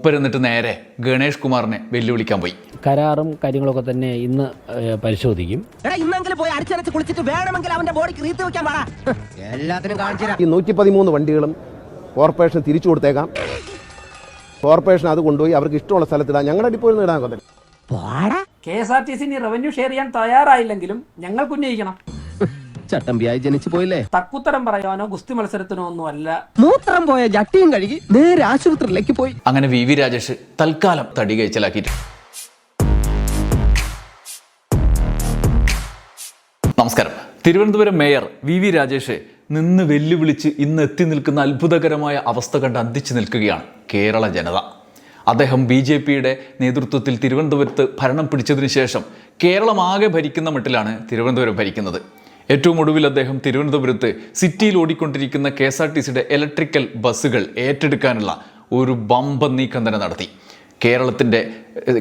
മൂപ്പർ എന്നിട്ട് നേരെ ഗണേഷ് കുമാറിനെ വെല്ലുവിളിക്കാൻ പോയി. കരാറും കാര്യങ്ങളൊക്കെ തന്നെ ഇന്ന് പരിശോധിക്കും. എടാ ഇന്നെങ്കിലും പോയി അടിച്ചനച്ച് കുളിച്ചിട്ട് വേണമെങ്കിൽ അവന്റെ ബോഡിക്ക് റീത്ത് വെക്കാൻ പാടാ എല്ലാത്തിനും കാണിച്ചു ഈ നൂറ്റി പതിമൂന്ന് വണ്ടികളും കോർപ്പറേഷൻ തിരിച്ചു കൊടുത്തേക്കാം. കോർപ്പറേഷൻ അത് കൊണ്ടുപോയി അവർക്ക് ഇഷ്ടമുള്ള സ്ഥലത്തിടാം ഞങ്ങളുടെ ഡിപ്പോയിൽ നിന്ന് ഇടാൻ K S R T C revenue share ചെയ്യാൻ തയ്യാറായില്ലെങ്കിലും ഞങ്ങൾക്ക് ഉന്നയിക്കണം ചട്ടമ്പിയായി ജനിച്ചു പോയില്ലേ? തക്കുത്തരം പറയാനോ ഗുസ്തി മത്സരത്തിനോ ഒന്നും അല്ല. മൂത്രം പോയ ജട്ടിയും കഴുകി നേരെ ആശുപത്രിയിലേക്ക് പോയി. അങ്ങനെ വി വി രാജേഷ് തൽക്കാലം തടി കഴിച്ചലാക്കിയിട്ട്. നമസ്കാരം. Thiruvananthapuram mayor V V Rajesh നിന്ന് വെല്ലുവിളിച്ച് ഇന്ന് എത്തി നിൽക്കുന്ന അത്ഭുതകരമായ അവസ്ഥ കണ്ട് അന്തിച്ചു നിൽക്കുകയാണ് കേരള ജനത. അദ്ദേഹം ബി ജെ പിയുടെ നേതൃത്വത്തിൽ തിരുവനന്തപുരത്ത് ഭരണം പിടിച്ചതിന് ശേഷം കേരളമാകെ ആകെ ഭരിക്കുന്ന മട്ടിലാണ് തിരുവനന്തപുരം ഭരിക്കുന്നത്. ഏറ്റവും ഒടുവിൽ അദ്ദേഹം തിരുവനന്തപുരത്ത് സിറ്റിയിൽ ഓടിക്കൊണ്ടിരിക്കുന്ന കെ എസ് ആർ ടി സിയുടെ ഇലക്ട്രിക്കൽ ബസ്സുകൾ ഏറ്റെടുക്കാനുള്ള ഒരു ബമ്പൻ നീക്കം തന്നെ നടത്തി. കേരളത്തിന്റെ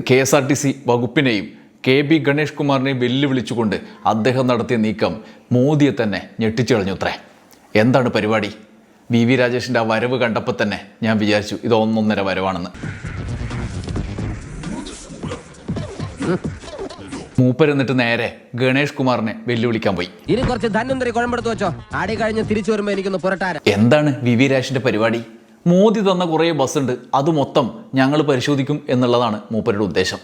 K S R T C വകുപ്പിനെയും K B Ganesh കുമാറിനെയും വെല്ലുവിളിച്ചുകൊണ്ട് അദ്ദേഹം നടത്തിയ നീക്കം മോദിയെ തന്നെ ഞെട്ടിച്ചു കളഞ്ഞുത്രേ എന്താണ് പരിപാടി? വി വി രാജേഷിന്റെ ആ വരവ് കണ്ടപ്പോൾ തന്നെ ഞാൻ വിചാരിച്ചു ഇത് ഒന്നൊന്നര വരവാണെന്ന്. മൂപ്പർ എന്നിട്ട് നേരെ ഗണേഷ് കുമാറിനെ വെല്ലുവിളിക്കാൻ പോയി. ഇനി കുറച്ച് ധന്വന്തരി കുഴമ്പെടുത്ത് വെച്ചോ. ആടി കഴിഞ്ഞ് തിരിച്ചു വരുമ്പോ എനിക്കൊന്ന് പുരട്ടാര എന്താണ് വി വി രാജിന്റെ പരിപാടി? മോദി തന്ന കുറേ ബസ് ഉണ്ട് അത് മൊത്തം ഞങ്ങൾ പരിശോധിക്കും എന്നുള്ളതാണ് മൂപ്പരുടെ ഉദ്ദേശം.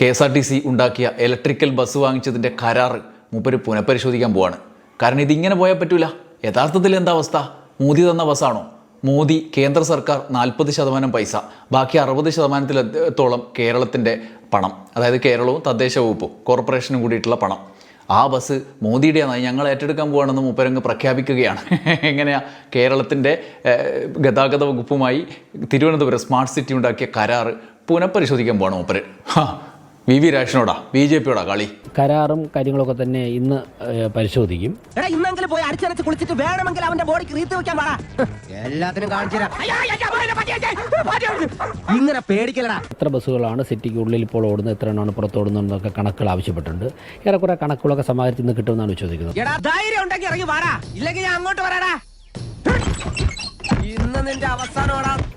K S R T C ഉണ്ടാക്കിയ ഇലക്ട്രിക്കൽ ബസ് വാങ്ങിച്ചതിന്റെ കരാറ് മൂപ്പര് പുനഃപരിശോധിക്കാൻ പോവാണ്. കാരണം ഇതിങ്ങനെ പോയാൽ പറ്റൂല. യഥാർത്ഥത്തിൽ എന്താ അവസ്ഥ? മോദി തന്ന ബസ്സാണോ? മോദി കേന്ദ്ര സർക്കാർ നാൽപ്പത് ശതമാനം പൈസ ബാക്കി അറുപത് ശതമാനത്തിലെത്തോളം കേരളത്തിന്റെ പണം അതായത് കേരളവും തദ്ദേശ വകുപ്പും കോർപ്പറേഷനും കൂടിയിട്ടുള്ള പണം. ആ ബസ് മോദിയുടെയാണ് ഞങ്ങൾ ഏറ്റെടുക്കാൻ പോവാണെന്ന് മൂപ്പരങ്ങ് പ്രഖ്യാപിക്കുകയാണ്. എങ്ങനെയാ? കേരളത്തിന്റെ ഗതാഗത വകുപ്പുമായി തിരുവനന്തപുരം സ്മാർട്ട് സിറ്റി ഉണ്ടാക്കിയ കരാറ് പുനഃപരിശോധിക്കാൻ പോവാണ് മൂപ്പര്. വി വി രാഷനോടാ ബി ജെ പിയോടാ കളി. കരാറും കാര്യങ്ങളൊക്കെ തന്നെ ഇന്ന് പരിശോധിക്കും. എടാ ഇന്നെങ്കിലും പോയി കുളിച്ചിട്ട് വേണമെങ്കിൽ അവന്റെ ബോഡിക്ക് റീത്ത് വെക്കാൻ പാടാ. എല്ലാത്തിനും കാണിച്ചു ഇങ്ങനെ പേടിക്കലടാ. എത്ര ബസ്സുകളാണ് സിറ്റിക്ക് ഉള്ളിൽ ഇപ്പോൾ ഓടുന്നത് എത്ര എണ്ണമാണ് പുറത്ത് ഓടുന്നത് എന്നൊക്കെ കണക്കുകൾ ആവശ്യപ്പെട്ടിട്ടുണ്ട്. ഏറെക്കുറെ കണക്കുകളൊക്കെ സമാഹരിച്ച് നിന്ന് കിട്ടുമെന്നാണ് വിശ്വസിക്കുന്നത്. എടാ ധൈര്യം ഉണ്ടെങ്കിൽ ഇറങ്ങി വാടാ. ഇല്ലെങ്കിൽ ഞാൻ അങ്ങോട്ട് വരാടാ.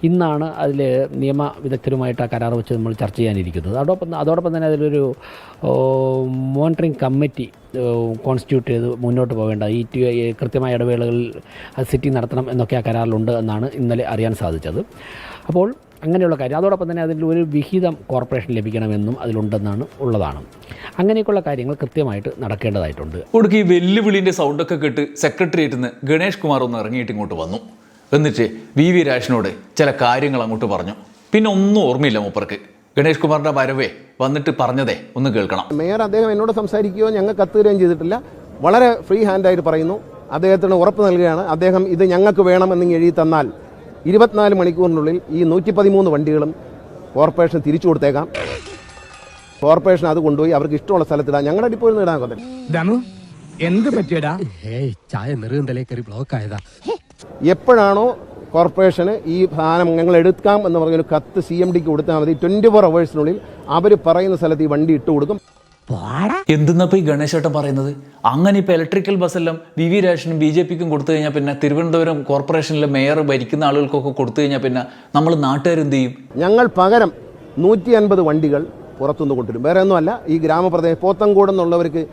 ഇന്നാണ് അതിൽ നിയമ വിദഗ്ധരുമായിട്ട് ആ കരാർ വെച്ച് നമ്മൾ ചർച്ച ചെയ്യാനിരിക്കുന്നത്. അതോടൊപ്പം അതോടൊപ്പം തന്നെ അതിലൊരു മോണിറ്ററിംഗ് കമ്മിറ്റി കോൺസ്റ്റിറ്റ്യൂട്ട് ചെയ്ത് മുന്നോട്ട് പോകേണ്ട. ഈ കൃത്യമായ ഇടവേളകളിൽ സിറ്റി നടത്തണം എന്നൊക്കെ ആ കരാറിലുണ്ട് എന്നാണ് ഇന്നലെ അറിയാൻ സാധിച്ചത്. അപ്പോൾ അങ്ങനെയുള്ള കാര്യം അതോടൊപ്പം തന്നെ അതിൽ ഒരു വിഹിതം കോർപ്പറേഷൻ ലഭിക്കണമെന്നും അതിലുണ്ടെന്നാണ് ഉള്ളതാണ്. അങ്ങനെയൊക്കെയുള്ള കാര്യങ്ങൾ കൃത്യമായിട്ട് നടക്കേണ്ടതായിട്ടുണ്ട്. ഒടുക്കി വെല്ലുവിളിന്റെ സൗണ്ടൊക്കെ കേട്ട് സെക്രട്ടേറിയറ്റിൽ നിന്ന് ഗണേഷ് കുമാർ ഒന്ന് ഇറങ്ങിയിട്ട് ഇങ്ങോട്ട് വന്നു. എന്നിട്ട് വി വി രാജനോട് ചില കാര്യങ്ങൾ അങ്ങോട്ട് പറഞ്ഞു. പിന്നെ ഒന്നും ഓർമ്മയില്ല മൂപ്പർക്ക്. ഗണേഷ് കുമാറിന്റെ വരവേ വന്നിട്ട് പറഞ്ഞതേ ഒന്ന് കേൾക്കണം. മേയർ അദ്ദേഹം എന്നോട് സംസാരിക്കുകയോ ഞങ്ങൾ കത്തുകയും ചെയ്തിട്ടില്ല. വളരെ ഫ്രീ ഹാൻഡായിട്ട് പറയുന്നു. അദ്ദേഹത്തിന് ഉറപ്പ് നൽകുകയാണ്. അദ്ദേഹം ഇത് ഞങ്ങൾക്ക് വേണമെന്ന് എഴുതി തന്നാൽ ഇരുപത്തിനാല് മണിക്കൂറിനുള്ളിൽ ഈ നൂറ്റി പതിമൂന്ന് വണ്ടികളും കോർപ്പറേഷൻ തിരിച്ചു കൊടുത്തേക്കാം. കോർപ്പറേഷൻ അത് കൊണ്ടുപോയി അവർക്ക് ഇഷ്ടമുള്ള സ്ഥലത്തിടാം. ഞങ്ങളുടെ ഡിപ്പോയിൽ നിന്ന് ഇടാൻ കൊണ്ടേ എന്ത് പറ്റിയടാ? ഏയ് ചായ നെറുകന്തലേ കയറി ബ്ലോക്ക് ആയതാ. എപ്പോഴാണോ കോർപ്പറേഷന് ഈ സാധനം ഞങ്ങൾ എടുക്കാം എന്ന് പറഞ്ഞൊരു കത്ത് സി എം ഡിക്ക് കൊടുത്താൽ മതി. ട്വന്റി ഫോർ അവേഴ്സിനുള്ളിൽ അവർ പറയുന്ന സ്ഥലത്ത് ഈ വണ്ടി ഇട്ട് കൊടുക്കും. എന്തെന്നപ്പോ ഈ ഗണേശേട്ടൻ പറയുന്നത്? അങ്ങനെ ഇപ്പൊ ഇലക്ട്രിക്കൽ ബസ്സെല്ലാം വി വി രാജനും ബി ജെ പിക്കും കൊടുത്തു കഴിഞ്ഞാൽ പിന്നെ തിരുവനന്തപുരം കോർപ്പറേഷനിലെ മേയർ ഭരിക്കുന്ന ആളുകൾക്കൊക്കെ കൊടുത്തു കഴിഞ്ഞാൽ പിന്നെ നമ്മൾ നാട്ടുകാരെന്ത് ചെയ്യും? ഞങ്ങൾ പകരം നൂറ്റി അൻപത് വണ്ടികൾ പുറത്തുനിന്ന് കൊണ്ടുവരും. വേറെ ഒന്നുമല്ല ഈ ഗ്രാമപ്രദേശം പോത്തങ്കോട് എന്നുള്ളവർക്ക്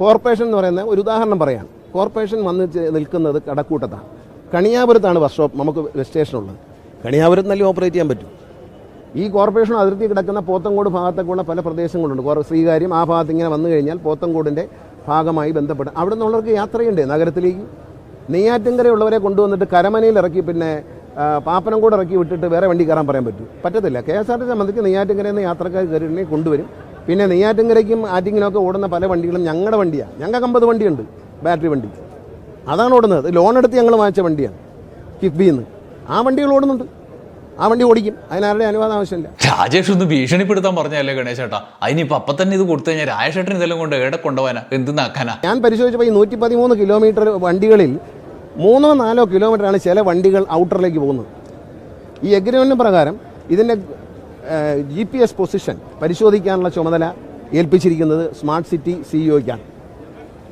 കോർപ്പറേഷൻ എന്ന് പറയുന്ന ഒരു ഉദാഹരണം പറയാം. കോർപ്പറേഷൻ വന്ന് നിൽക്കുന്നത് കടക്കൂട്ടത്താണ്. കണിയാപുരത്താണ് ബസ് സ്റ്റോപ്പ് നമുക്ക് സ്റ്റേഷനുള്ളത് കണിയാപുരത്ത് നല്ല ഓപ്പറേറ്റ് ചെയ്യാൻ പറ്റും. ഈ കോർപ്പറേഷൻ അതിർത്തി കിടക്കുന്ന പോത്തങ്കോട് ഭാഗത്തൊക്കെയുള്ള പല പ്രദേശങ്ങളുണ്ട്. കുറേ ശ്രീകാര്യം ആ ഭാഗത്ത് ഇങ്ങനെ വന്നു കഴിഞ്ഞാൽ പോത്തങ്കോടിന്റെ ഭാഗമായി ബന്ധപ്പെട്ട് അവിടെ നിന്നുള്ളവർക്ക് യാത്രയുണ്ട്. നഗരത്തിലേക്ക് നെയ്യാറ്റിൻകരയുള്ളവരെ കൊണ്ടുവന്നിട്ട് കരമനയിൽ ഇറക്കി പിന്നെ പാപ്പനംകോട് ഇറക്കി വിട്ടിട്ട് വേറെ വണ്ടി കയറാൻ പറയാൻ പറ്റും. പറ്റത്തില്ല. കെ എസ് ആർ ടി സംബന്ധിച്ച് നെയ്യാറ്റിൻകരയിൽ നിന്ന് യാത്രക്കാർ കയറിയിട്ടുണ്ടെങ്കിൽ കൊണ്ടുവരും. പിന്നെ നെയ്യാറ്റിൻകരയ്ക്കും ആറ്റിങ്ങിനൊക്കെ ഓടുന്ന പല വണ്ടികളും ഞങ്ങളുടെ വണ്ടിയാണ് ഞങ്ങൾക്ക് അമ്പത് വണ്ടിയുണ്ട്. ബാറ്ററി വണ്ടി. അതാണ് ഓടുന്നത്. ലോൺ എടുത്ത് ഞങ്ങൾ വാങ്ങിച്ച വണ്ടിയാണ് കിഫ്ബിയിൽ നിന്ന് ആ വണ്ടികൾ ഓടുന്നുണ്ട്. ആ വണ്ടി ഓടിക്കും. അതിനാരുടെ അനുവാദം ആവശ്യമില്ല. രാജേഷ് ഒന്ന് ഭീഷണിപ്പെടുത്താൻ പറഞ്ഞല്ലേ ഗണേശ് ചേട്ടാ അതിനിപ്പോ അപ്പൊ തന്നെ ഇത് കൊടുത്തു കഴിഞ്ഞാൽ രാജേഷേട്ടൻ ഇതെല്ലാം കൊണ്ട് എവിടെ കൊണ്ടുപോകാനാ എന്തെന്നാക്കാനാ ഞാൻ പരിശോധിച്ചപ്പോൾ ഈ നൂറ്റി പതിമൂന്ന് കിലോമീറ്റർ വണ്ടികളിൽ മൂന്നോ നാലോ കിലോമീറ്ററാണ് ചില വണ്ടികൾ ഔട്ടറിലേക്ക് പോകുന്നത്. ഈ എഗ്രിമെന്റ് പ്രകാരം ഇതിന്റെ ജി പി എസ് പൊസിഷൻ പരിശോധിക്കാനുള്ള ചുമതല ഏൽപ്പിച്ചിരിക്കുന്നത് സ്മാർട്ട് സിറ്റി സിഇഒയ്ക്കാണ്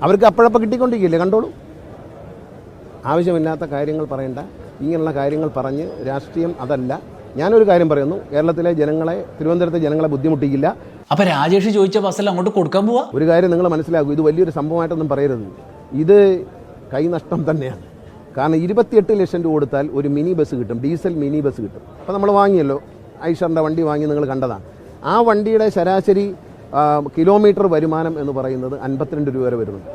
അവർക്ക് അപ്പോഴപ്പോൾ കിട്ടിക്കൊണ്ടിരിക്കില്ലേ കണ്ടോളൂ. ആവശ്യമില്ലാത്ത കാര്യങ്ങൾ പറയണ്ട. ഇങ്ങനെയുള്ള കാര്യങ്ങൾ പറഞ്ഞ് രാഷ്ട്രീയം അതല്ല. ഞാനൊരു കാര്യം പറയുന്നു. കേരളത്തിലെ ജനങ്ങളെ തിരുവനന്തപുരത്തെ ജനങ്ങളെ ബുദ്ധിമുട്ടിക്കില്ല. അപ്പൊ രാജേഷ് ചോദിച്ച ബസ്സിൽ അങ്ങോട്ട് കൊടുക്കാൻ പോവാ? ഒരു കാര്യം നിങ്ങൾ മനസ്സിലാക്കൂ. ഇത് വലിയൊരു സംഭവമായിട്ടൊന്നും പറയരുത്. ഇത് കൈനഷ്ടം തന്നെയാണ്. കാരണം ഇരുപത്തിയെട്ട് ലക്ഷം രൂപ കൊടുത്താൽ ഒരു മിനി ബസ് കിട്ടും. ഡീസൽ മിനി ബസ് കിട്ടും. അപ്പോൾ നമ്മൾ വാങ്ങിയല്ലോ. ഐഷറിന്റെ വണ്ടി വാങ്ങി നിങ്ങൾ കണ്ടതാണ്. ആ വണ്ടിയുടെ ശരാശരി കിലോമീറ്റർ വരുമാനം എന്ന് പറയുന്നത് അൻപത്തിരണ്ട് രൂപ വരെ വരുന്നുണ്ട്.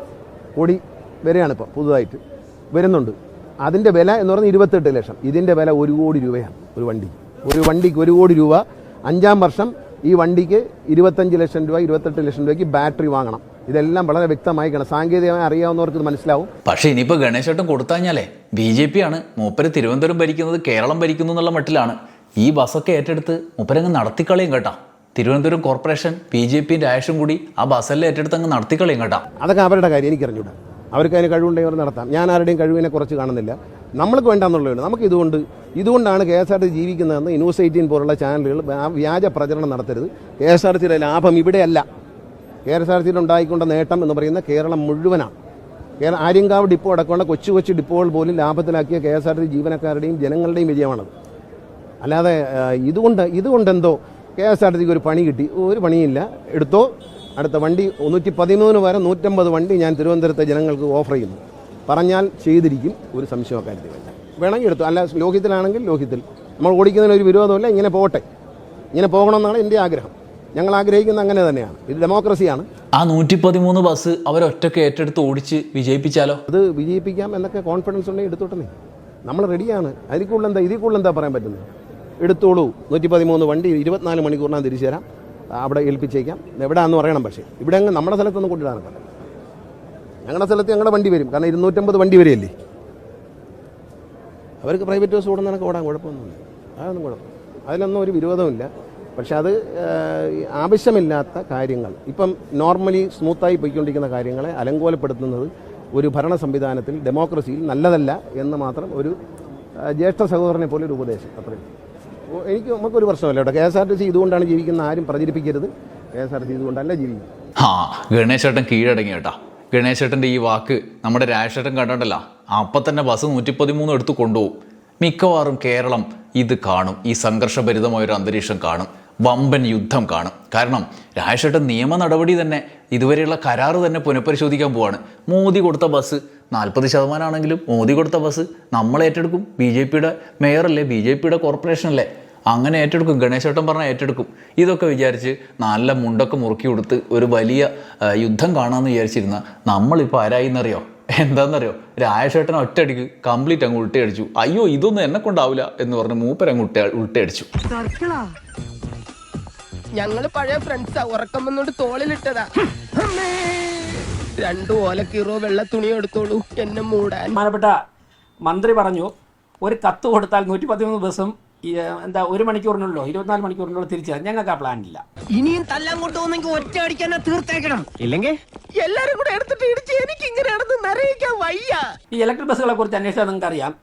കോടി വരെയാണിപ്പോൾ പുതുതായിട്ട്. വരുന്നുണ്ട്. അതിന്റെ വില എന്ന് പറഞ്ഞാൽ ഇരുപത്തെട്ട് ലക്ഷം. ഇതിന്റെ വില ഒരു കോടി രൂപയാണ് ഒരു വണ്ടി. ഒരു വണ്ടിക്ക് ഒരു കോടി രൂപ. അഞ്ചാം വർഷം ഈ വണ്ടിക്ക് ഇരുപത്തഞ്ച് ലക്ഷം രൂപ ഇരുപത്തെട്ട് ലക്ഷം രൂപയ്ക്ക് ബാറ്ററി വാങ്ങണം. ഇതെല്ലാം വളരെ വ്യക്തമായി കാണാം. സാങ്കേതികമായി അറിയാവുന്നവർക്ക് മനസ്സിലാവും. പക്ഷേ ഇനിയിപ്പോൾ ഗണേശേട്ടൻ കൊടുത്താഞ്ഞാലേ ബി ജെ പി ആണ് മൂപ്പര് തിരുവനന്തപുരം ഭരിക്കുന്നത് കേരളം ഭരിക്കുന്നു എന്നുള്ള മട്ടിലാണ്. ഈ ബസ്സൊക്കെ ഏറ്റെടുത്ത് മൂപ്പരങ്ങ് നടത്തിക്കളയും കേട്ടാ. തിരുവനന്തപുരം കോർപ്പറേഷൻ ബി ജെ പിന്റെ ആയുഷും കൂടി ആ ബസ്സെല്ലാം ഏറ്റെടുത്ത് അങ്ങ് നടത്തിക്കളയും കേട്ടാ. അതൊക്കെ അവരുടെ കാര്യം എനിക്കറിഞ്ഞൂടാ. അവർക്ക് അതിന് കഴിവുണ്ടെങ്കിൽ അവർ നടത്താം. ഞാൻ ആരുടെയും കഴിവിനെ കുറച്ച് കാണുന്നില്ല. നമ്മൾക്ക് വേണ്ടാന്നുള്ളതാണ് നമുക്ക് ഇതുകൊണ്ട് ഇതുകൊണ്ടാണ് കെ എസ് ആർ ടി ജീവിക്കുന്നതെന്ന് ന്യൂസ് എയ്റ്റീൻ പോലുള്ള ചാനലുകൾ വ്യാ- വ്യാജ പ്രചരണം നടത്തരുത്. കെ എസ് ആർ ടിയുടെ ലാഭം ഇവിടെയല്ല. കെ എസ് ആർ ടിയിൽ ഉണ്ടായിക്കൊണ്ട നേട്ടം എന്ന് പറയുന്ന കേരളം മുഴുവനാണ്. കേരള ആര്യങ്കാവ് ഡിപ്പോ അടക്കമുള്ള കൊച്ചു കൊച്ചു ഡിപ്പോകൾ പോലും ലാഭത്തിലാക്കിയ കെ എസ് ആർ ടി ജീവനക്കാരുടെയും ജനങ്ങളുടെയും വിജയമാണത്. അല്ലാതെ ഇതുകൊണ്ട് ഇതുകൊണ്ടെന്തോ കെ എസ് ആർ ടിക്ക് ഒരു പണി കിട്ടി. ഒരു പണിയില്ല എടുത്തോ? അടുത്ത വണ്ടി നൂറ്റി പതിമൂന്ന് വരെ നൂറ്റമ്പത് വണ്ടി ഞാൻ തിരുവനന്തപുരത്തെ ജനങ്ങൾക്ക് ഓഫർ ചെയ്യുന്നു. പറഞ്ഞാൽ ചെയ്തിരിക്കും ഒരു സംശയം കാര്യത്തിൽ വേണ്ട. വേണമെങ്കിൽ എടുത്തു. അല്ല ലോഹിത്തിലാണെങ്കിൽ ലോഹിത്തിൽ നമ്മൾ ഓടിക്കുന്നതിന് ഒരു വിരോധമല്ല ഇങ്ങനെ പോകട്ടെ ഇങ്ങനെ പോകണമെന്നാണ് എന്റെ ആഗ്രഹം. ഞങ്ങൾ ആഗ്രഹിക്കുന്നത് അങ്ങനെ തന്നെയാണ്. ഇത് ഡെമോക്രസിയാണ്. ആ നൂറ്റി പതിമൂന്ന് ബസ് അവരൊറ്റക്ക് ഏറ്റെടുത്ത് ഓടിച്ച് വിജയിപ്പിച്ചാലോ? അത് വിജയിപ്പിക്കാം എന്നൊക്കെ കോൺഫിഡൻസ് ഉണ്ടെങ്കിൽ എടുത്തോട്ടെ നമ്മൾ റെഡിയാണ് അതിൽ കൂടുതൽ എന്താ ഇതിൽ കൂടുതൽ എന്താ പറയാൻ പറ്റുന്നത്? എടുത്തോളൂ. നൂറ്റി പതിമൂന്ന് വണ്ടി ഇരുപത്തിനാല് മണിക്കൂറിനാണ് തിരിച്ചു തരാം. അവിടെ ഏൽപ്പിച്ചേക്കാം. എവിടെയാണെന്ന് പറയണം പക്ഷേ. ഇവിടെ അങ്ങ് നമ്മുടെ സ്ഥലത്തൊന്നും കൊണ്ടിടാൻ ഞങ്ങളുടെ സ്ഥലത്ത് ഞങ്ങളുടെ വണ്ടി വരും. കാരണം ഇരുന്നൂറ്റമ്പത് വണ്ടി വരെയല്ലേ? അവർക്ക് പ്രൈവറ്റ് ബസ് ഓടുന്നതിനൊക്കെ ഓടാൻ കുഴപ്പമൊന്നുമില്ല. അതൊന്നും കുഴപ്പം അതിനൊന്നും ഒരു വിരോധമില്ല പക്ഷെ അത് ആവശ്യമില്ലാത്ത കാര്യങ്ങൾ. ഇപ്പം നോർമലി സ്മൂത്തായി പോയിക്കൊണ്ടിരിക്കുന്ന കാര്യങ്ങളെ അലങ്കോലപ്പെടുത്തുന്നത് ഒരു ഭരണ സംവിധാനത്തിൽ ഡെമോക്രസിയിൽ നല്ലതല്ല എന്ന് മാത്രം ഒരു ജ്യേഷ്ഠ സഹോദരനെ പോലെ ഒരു ഉപദേശം. അത്രയും എനിക്ക് നമുക്കൊരു പ്രശ്നമല്ല കേട്ടോ. K S R T C ഇതുകൊണ്ടാണ് ജീവിക്കുന്ന ആരും പ്രചരിപ്പിക്കരുത്. K S R T C ഇതുകൊണ്ടല്ല ജീവിക്കുന്നത്. ആ ഗണേശേട്ടൻ കീഴടങ്ങി കേട്ടാ. ഗണേശേട്ടന്റെ ഈ വാക്ക് നമ്മുടെ രാജേട്ടൻ കണ്ടിട്ടല്ല അപ്പം തന്നെ ബസ് നൂറ്റി പതിമൂന്ന് എടുത്ത് കൊണ്ടുപോകും. മിക്കവാറും കേരളം ഇത് കാണും. ഈ സംഘർഷഭരിതമായ ഒരു അന്തരീക്ഷം കാണും. വമ്പൻ യുദ്ധം കാണും. കാരണം രാജേട്ടൻ നിയമ നടപടി തന്നെ ഇതുവരെയുള്ള കരാറ് തന്നെ പുനഃപരിശോധിക്കാൻ പോവാണ്. മോദി കൊടുത്ത ബസ് നാൽപ്പത് ശതമാനമാണെങ്കിലും മോദി കൊടുത്ത ബസ് നമ്മൾ ഏറ്റെടുക്കും. ബി ജെ പിയുടെ മേയറല്ലേ? ബി ജെ പിയുടെ കോർപ്പറേഷനല്ലേ? അങ്ങനെ ഏറ്റെടുക്കും. ഗണേശേട്ടൻ പറഞ്ഞാൽ ഏറ്റെടുക്കും. ഇതൊക്കെ വിചാരിച്ച് നല്ല മുണ്ടൊക്കെ മുറുക്കി കൊടുത്ത് ഒരു വലിയ യുദ്ധം കാണാമെന്ന് വിചാരിച്ചിരുന്ന നമ്മളിപ്പോൾ ആരായിന്നറിയോ? എന്താണെന്നറിയോ രാജേട്ടൻ ഒറ്റയടിക്ക് കംപ്ലീറ്റ് അങ്ങ് ഉൾട്ടയടിച്ചു അയ്യോ ഇതൊന്നും എന്നെ കൊണ്ടാവില്ല എന്ന് പറഞ്ഞ് മൂപ്പരങ്ങ് ഉൾട്ട ഉൾട്ടയടിച്ചു ഞങ്ങൾ പഴയ ഫ്രണ്ട്സാ ഉറക്കം വന്നോണ്ട് തോളിലിട്ടതാ. രണ്ടു ഓലക്കീറോ വെള്ള തുണി എടുത്തോളൂ. എന്നെ മൂടാൻ. ബഹുമാനപ്പെട്ട മന്ത്രി പറഞ്ഞു ഒരു കത്ത് കൊടുത്താൽ നൂറ്റി പതിമൂന്ന് ദിവസം എന്താ ഒരു മണിക്കൂറിനുള്ളോ ഇരുപത്തിനാല് മണിക്കൂറിനുള്ളോ തിരിച്ചു തരാം. ഞങ്ങൾക്ക് ആ പ്ലാൻ ഇല്ല. ഇനിയും തല്ലാൻ കൊണ്ടുപോകുന്നെങ്കിൽ ഒറ്റ അടിക്കാൻ തീർത്തേക്കണം. ഇല്ലെങ്കിൽ? എല്ലാരും കൂടെ എടുത്തിട്ട് ഇടിച്ച് എനിക്ക് ഇങ്ങനെ നടന്ന് നിറയിക്കാൻ വയ്യ. ഈ ഇലക്ട്രിക് ബസ്സുകളെ കുറിച്ച് അന്വേഷിച്ചാൽ നിങ്ങൾക്ക് അറിയാം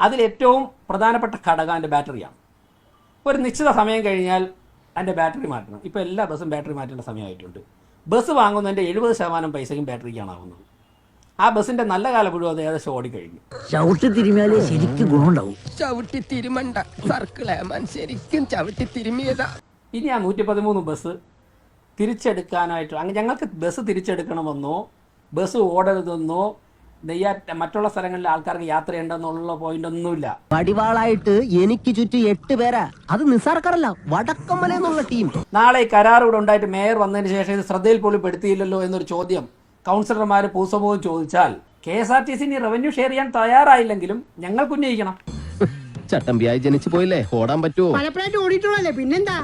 അതിൽ ഏറ്റവും പ്രധാനപ്പെട്ട ഘടകം അതിന്റെ ബാറ്ററിയാണ് ഒരു നിശ്ചിത സമയം കഴിഞ്ഞാൽ അതിന്റെ ബാറ്ററി മാറ്റണം. ഇപ്പൊ എല്ലാ ബസ്സും ബാറ്ററി മാറ്റേണ്ട സമയമായിട്ടുണ്ട്. ബസ് വാങ്ങുന്നതിന്റെ എഴുപത് ശതമാനം പൈസയ്ക്കും ബാറ്ററിക്കാണ് ആവുന്നത്. ആ ബസ്സിന്റെ നല്ല കാലം മുഴുവൻ അത് ഏകദേശം ഓടിക്കഴിഞ്ഞു. ചവിട്ടി തിരുമിയാലേ ശരിക്കും ഗുണമുണ്ടാവും. ചവിട്ടി തിരുമണ്ട. സർക്കിളേമാൻ ശരിക്കും ചവിട്ടി തിരുമിയതാ ഇനി ആ നൂറ്റി പതിമൂന്ന് ബസ് തിരിച്ചെടുക്കാനായിട്ട് അങ്ങനെ ഞങ്ങൾക്ക് ബസ് തിരിച്ചെടുക്കണമെന്നോ ബസ് ഓടരുതെന്നോ നെയ്യാറ്റ മറ്റുള്ള സ്ഥലങ്ങളിൽ ആൾക്കാർക്ക് യാത്ര ഉണ്ടെന്നുള്ള പോയിന്റ് ഒന്നുമില്ല. വടിവാളായിട്ട് എനിക്ക് ചുറ്റും എട്ട് പേരാ. അത് നിസ്സാർക്കാരല്ല വടക്കമ്മല എന്നുള്ള ടീം നാളെ ഈ കരാർ ഇവിടെ ഉണ്ടായിട്ട് മേയർ വന്നതിന് ശേഷം ഇത് ശ്രദ്ധയിൽ പോലും പെടുത്തിയില്ലല്ലോ എന്നൊരു ചോദ്യം. കൗൺസിലർമാർ പൂസമോ ചോദിച്ചാൽ K S R T C revenue share ചെയ്യാൻ തയ്യാറായില്ലെങ്കിലും ഞങ്ങൾക്ക് ഉന്നയിക്കണം ചട്ടമ്പിയായി ജനിച്ചു പോയില്ലേ? ഓടാൻ പറ്റുമോ പലപ്പോഴായിട്ട് ഓടിയിട്ടുള്ളല്ലേ പിന്നെന്താ?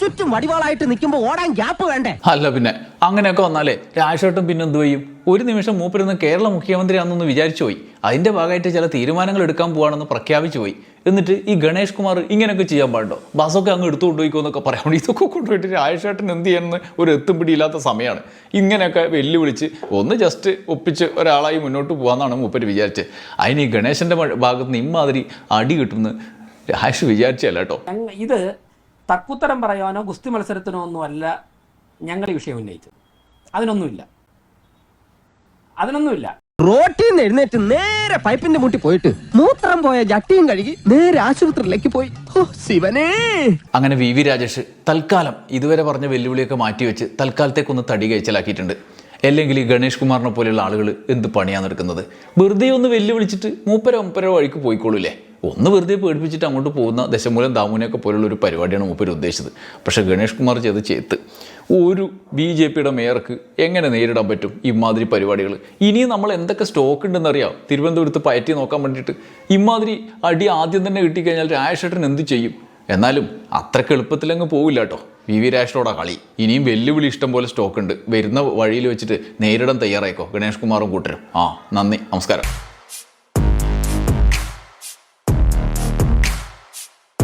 ചുറ്റും വടിവാളായിട്ട് നിൽക്കുമ്പോ ഓടാൻ ഗ്യാപ്പ് വേണ്ടേ? അല്ല പിന്നെ അങ്ങനെയൊക്കെ വന്നാലേ രാജേട്ടൻ പിന്നെ എന്ത് ചെയ്യും? ഒരു നിമിഷം മൂപ്പരുന്ന് കേരള മുഖ്യമന്ത്രിയാണെന്ന് വിചാരിച്ചു പോയി. അതിന്റെ ഭാഗമായിട്ട് ചില തീരുമാനങ്ങൾ എടുക്കാൻ പോവാണെന്ന് പ്രഖ്യാപിച്ചു പോയി. എന്നിട്ട് ഈ ഗണേഷ് കുമാർ ഇങ്ങനെയൊക്കെ ചെയ്യാൻ പാടുണ്ടോ? ബസ്സൊക്കെ അങ്ങ് എടുത്തു കൊണ്ടുപോയിക്കോ എന്നൊക്കെ പറയാം. ഇതൊക്കെ കൊണ്ടുപോയിട്ട് ആയുഷേട്ടൻ എന്ത് ചെയ്യണമെന്ന് ഒരു എത്തും പിടിയില്ലാത്ത സമയമാണ്. ഇങ്ങനെയൊക്കെ വെല്ലുവിളിച്ച് ഒന്ന് ജസ്റ്റ് ഒപ്പിച്ച് ഒരാളായി മുന്നോട്ട് പോകാമെന്നാണ് മൂപ്പര് വിചാരിച്ചത് അതിന് ഈ ഗണേശന്റെ മ- ഭാഗത്ത് നിന്ന് ഇമ്മാതിരി അടി കിട്ടുമെന്ന് രാജേഷ് വിചാരിച്ചല്ല കേട്ടോ. ഇത് തക്കുത്തരം പറയാനോ ഗുസ്തി മത്സരത്തിനോ ഒന്നുമല്ല ഞങ്ങൾ ഈ വിഷയം ഉന്നയിച്ചത്. അതിനൊന്നുമില്ല. അതിനൊന്നുമില്ല. റോട്ടിൽ നിന്ന് എഴുന്നേറ്റ് നേരെ പൈപ്പിന്റെ മുട്ടി പോയിട്ട് മൂത്രം പോയ ജട്ടിയും കഴുകി നേരെ ആശുപത്രിയിലേക്ക് പോയി. ശിവനേ. അങ്ങനെ വി വി രാജേഷ് തൽക്കാലം ഇതുവരെ പറഞ്ഞ വെല്ലുവിളിയൊക്കെ മാറ്റിവെച്ച് തൽക്കാലത്തേക്കൊന്ന് തടി കഴിച്ചലാക്കിയിട്ടുണ്ട്. അല്ലെങ്കിൽ ഈ ഗണേഷ് കുമാറിനെ പോലെയുള്ള ആളുകൾ എന്ത് പണിയാണ് എടുക്കുന്നത് വെറുതെ ഒന്ന് വെല്ലുവിളിച്ചിട്ട് മൂപ്പര ഒമ്പര വഴിക്ക് പോയിക്കോളൂലേ? ഒന്ന് വെറുതെ പേടിപ്പിച്ചിട്ട് അങ്ങോട്ട് പോകുന്ന ദശമൂലം ദാമുനെയൊക്കെ പോലുള്ള ഒരു പരിപാടിയാണ് മൂപ്പര് ഉദ്ദേശിച്ചത്. പക്ഷേ ഗണേഷ് കുമാർ ചെയ്ത് ചേത്ത് ഒരു ബി ജെ പിയുടെ മേയർക്ക് എങ്ങനെ നേരിടാൻ പറ്റും ഇമാതിരി പരിപാടികൾ ഇനിയും നമ്മൾ എന്തൊക്കെ സ്റ്റോക്ക് ഉണ്ടെന്ന് അറിയാം തിരുവനന്തപുരത്ത് പയറ്റി നോക്കാൻ വേണ്ടിയിട്ട് ഇമാതിരി അടി ആദ്യം തന്നെ കിട്ടിക്കഴിഞ്ഞാൽ രാജേട്ടൻ എന്ത് ചെയ്യും? എന്നാലും അത്രയ്ക്ക് എളുപ്പത്തിലങ്ങ് പോവില്ല കേട്ടോ. വി വി രാജേഷോടാ കളി. ഇനിയും വെല്ലുവിളി ഇഷ്ടം പോലെ സ്റ്റോക്ക് ഉണ്ട്. വരുന്ന വഴിയിൽ വെച്ചിട്ട് നേരിടാൻ തയ്യാറായിക്കോ? ഗണേഷ് കുമാറും കൂട്ടരും. ആ നന്ദി. നമസ്കാരം.